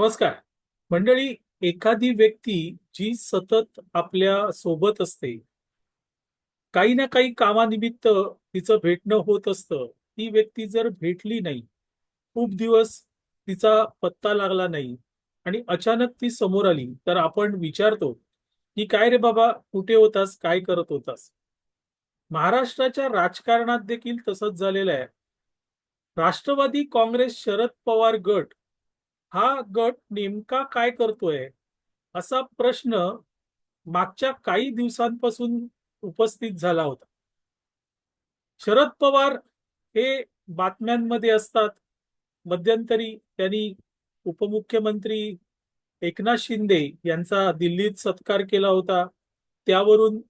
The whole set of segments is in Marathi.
नमस्कार. मंडळी एखादी व्यक्ती जी सतत आपल्यासोबत असते काही ना काही कामानिमित्त तिचं भेटणं होत असतं. ती व्यक्ती जर भेटली नाही खूप दिवस तिचा पत्ता लागला नाही आणि अचानक ती समोर आली तर आपण विचारतो की काय रे बाबा? कुठे होतास? काय करत होतास? महाराष्ट्राच्या राजकारणात देखील तसंच झालेलं आहे. राष्ट्रवादी काँग्रेस शरद पवार गट हा गट नेमका काय करतोय? असा प्रश्न मागच्या काही दिवसांपासून उपस्थित झाला होता. शरद पवार हे बातम्यांमध्ये असतात. मध्यंतरी त्यांनी उपमुख्यमंत्री एकनाथ शिंदे यांचा दिल्लीत सत्कार केला होता. त्यावरून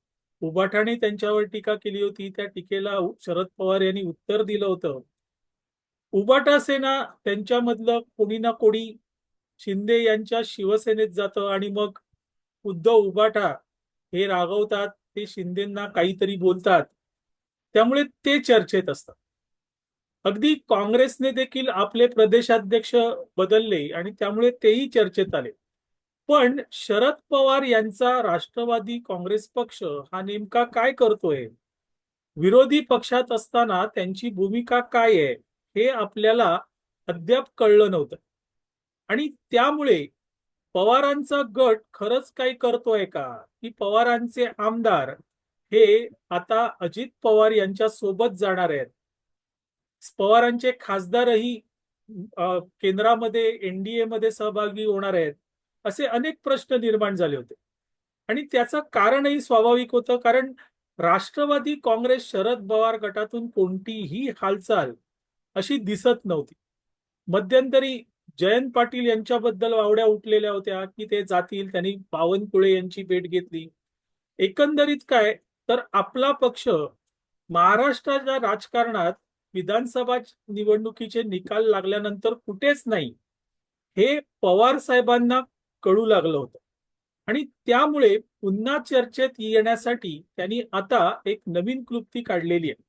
उबाठाने त्यांच्यावर टीका केली होती. त्या टीकेला शरद पवार यांनी उत्तर दिलं होतं. उबाटा सेना त्यांच्यामधलं कोणी ना कोणी शिंदे यांच्या शिवसेनेत जातं आणि मग उद्धव उबाटा हे रागवतात ते शिंदेना काहीतरी बोलतात. त्यामुळे ते चर्चेत असतात. अगदी काँग्रेसने देखील आपले प्रदेशाध्यक्ष बदलले आणि त्यामुळे तेही चर्चेत आले. पण शरद पवार यांचा राष्ट्रवादी काँग्रेस पक्ष हा नेमका काय करतोय? विरोधी पक्षात असताना त्यांची भूमिका काय आहे? हे आपल्याला अद्याप कळलं नव्हतं. आणि त्यामुळे पवारांचा गट खरंच काही करतोय का? की पवारांचे आमदार हे आता अजित पवार यांच्या सोबत जाणार आहेत. पवारांचे खासदारही केंद्रामध्ये एनडीए मध्ये सहभागी होणार आहेत असे अनेक प्रश्न निर्माण झाले होते. आणि त्याचं कारणही स्वाभाविक होतं कारण राष्ट्रवादी काँग्रेस शरद पवार गटातून कोणतीही हालचाल अशी दिसत नव्हती. मध्यंतरी जयंत पाटील यांच्याबद्दल वावड्या उठलेल्या होत्या की ते जातील त्यांनी बावनकुळे यांची भेट घेतली. एकंदरीत काय तर आपला पक्ष महाराष्ट्राच्या राजकारणात विधानसभा निवडणुकीचे निकाल लागल्यानंतर कुठेच नाही हे पवार साहेबांना कळू लागलं होतं. आणि त्यामुळे पुन्हा चर्चेत येण्यासाठी त्यांनी आता एक नवीन क्लुप्ती काढलेली आहे.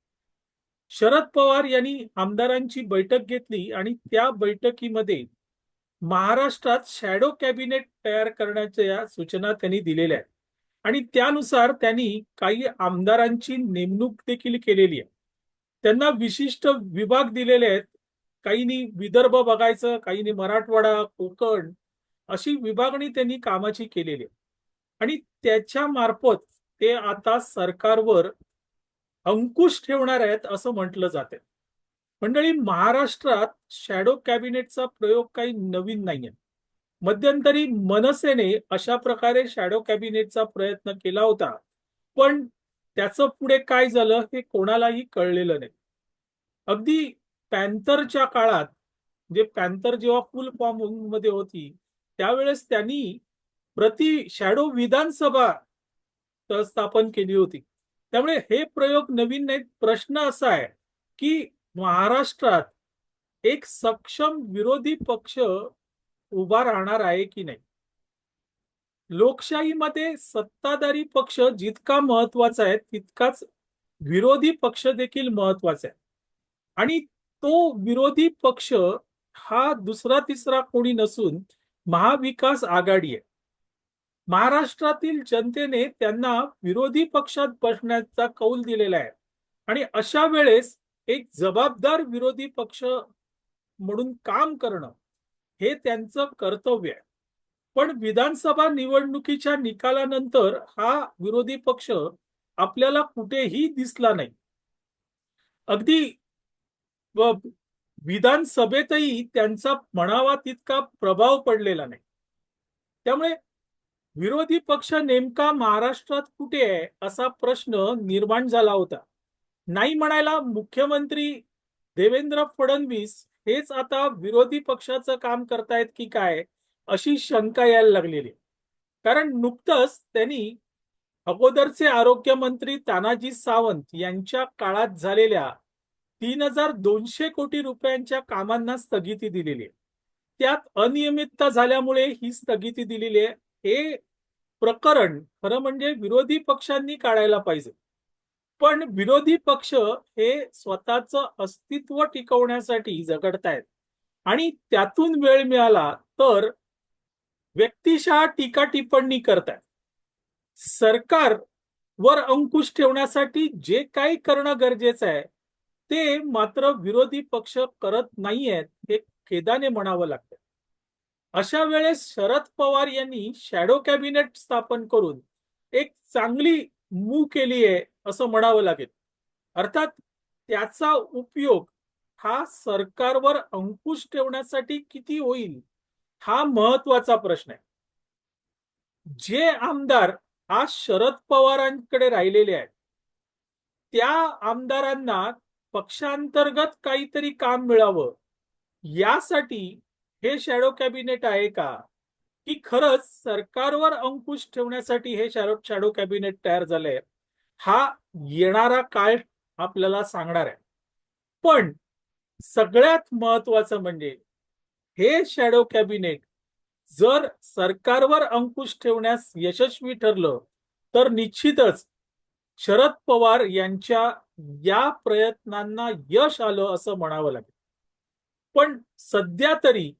शरद पवार यांनी आमदारांची बैठक घेतली आणि त्या बैठकीमध्ये महाराष्ट्रात शॅडो कॅबिनेट तयार करण्याच्या सूचना त्यांनी दिलेल्या आहेत. आणि त्यानुसार त्यांनी काही आमदारांची नेमणूक देखील केलेली आहे. त्यांना विशिष्ट विभाग दिलेले आहेत. काहींनी विदर्भ बघायचं काहींनी मराठवाडा कोकण अशी विभागणी त्यांनी कामाची केलेली आहे. आणि त्याच्या मार्फत ते आता सरकारवर अंकुश ठेवणार आहेत असं म्हटलं जाते. मंडळी महाराष्ट्रात शॅडो कॅबिनेटचा प्रयोग काही नवीन नाहीये. मध्यंतरी मनसेने अशा प्रकारे शॅडो कॅबिनेटचा प्रयत्न केला होता. पण त्याचं पुढे काय झालं हे कोणालाही कळलेलं नाही. अगदी पॅन्थरच्या काळात जे पॅन्थर जेव्हा फुल फॉर्ममध्ये होती त्यावेळेस त्यांनी प्रति शॅडो विधानसभा स्थापन केली होती. त्यामुळे हे प्रयोग नवीन नाहीत. प्रश्न असा आहे की महाराष्ट्रात एक सक्षम विरोधी पक्ष उभा राहणार आहे की नाही? लोकशाहीमध्ये सत्ताधारी पक्ष जितका महत्त्वाचा आहे तितकाच विरोधी पक्ष देखील महत्त्वाचा आहे. आणि तो विरोधी पक्ष हा दुसरा तिसरा कोणी नसून महाविकास आघाडी आहे. महाराष्ट्रातील जनतेने त्यांना विरोधी पक्षात बसण्याचा कौल दिलेला आहे. आणि अशा वेळेस एक जबाबदार विरोधी पक्ष म्हणून काम करणं हे त्यांचं कर्तव्य आहे. पण विधानसभा निवडणुकीच्या निकालानंतर हा विरोधी पक्ष आपल्याला कुठेही दिसला नाही. अगदी विधानसभेतही त्यांचा म्हणावा तितका प्रभाव पडलेला नाही. त्यामुळे विरोधी पक्ष नेमका महाराष्ट्रात कुठे आहे असा प्रश्न निर्माण झाला होता. नाही म्हणायला मुख्यमंत्री देवेंद्र फडणवीस हेच आता विरोधी पक्षाचं काम करतायत की काय अशी शंका यायला लागलेली कारण नुकतंच त्यांनी अगोदरचे आरोग्यमंत्री तानाजी सावंत यांच्या काळात झालेल्या तीन हजार दोनशे कोटी रुपयांच्या कामांना स्थगिती दिलेली आहे. त्यात अनियमितता झाल्यामुळे ही स्थगिती दिलेली आहे. हे प्रकरण खरं म्हणजे विरोधी पक्षांनी काढायला पाहिजे. पण विरोधी पक्ष हे स्वतःचं अस्तित्व टिकवण्यासाठी झगडतायत. आणि त्यातून वेळ मिळाला तर व्यक्तिशः टीका टिप्पणी करतायत. सरकार वर अंकुश ठेवण्यासाठी जे काही करणं गरजेचं आहे ते मात्र विरोधी पक्ष करत नाहीयेत हे खेदाने म्हणावं लागतं. अशा वेळेस शरद पवार यांनी शॅडो कॅबिनेट स्थापन करून एक चांगली मूव केली आहे असं म्हणावं लागेल. अर्थात त्याचा उपयोग हा सरकारवर अंकुश ठेवण्यासाठी किती होईल हा महत्त्वाचा प्रश्न आहे. जे आमदार आज शरद पवारांकडे राहिलेले आहेत त्या आमदारांना पक्षांतर्गत काहीतरी काम मिळावं यासाठी हे शॅडो कॅबिनेट आहे का? की खरंच सरकारवर अंकुश ठेवण्यासाठी हे शॅडो शॅडो कॅबिनेट तयार झालंय. हा येणारा काळ आपल्याला सांगणार आहे. पण सगळ्यात महत्वाचं म्हणजे हे शॅडो कॅबिनेट जर सरकारवर अंकुश ठेवण्यास यशस्वी ठरलं तर निश्चितच शरद पवार यांच्या या प्रयत्नांना यश आलं असं म्हणावं लागेल. पण सध्या तरी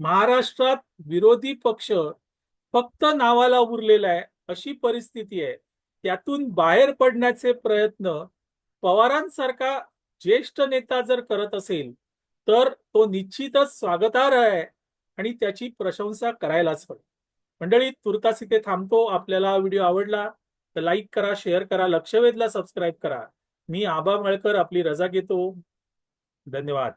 महाराष्ट्रात विरोधी पक्ष फक्त नावाला उरलेला आहे अशी परिस्थिती आहे. त्यातून बाहेर पडण्याचे प्रयत्न पवारांसारखा ज्येष्ठ नेता जर करत असेल तर तो निश्चितच स्वागतार्ह आहे आणि त्याची प्रशंसा करायलाच हवी. मंडळी तुर्तास इथे थांबतो. आपल्याला व्हिडिओ आवडला तर लाईक करा शेअर करा लक्षवेधला सबस्क्राईब करा. मी आबा मळकर आपली रजा घेतो. धन्यवाद.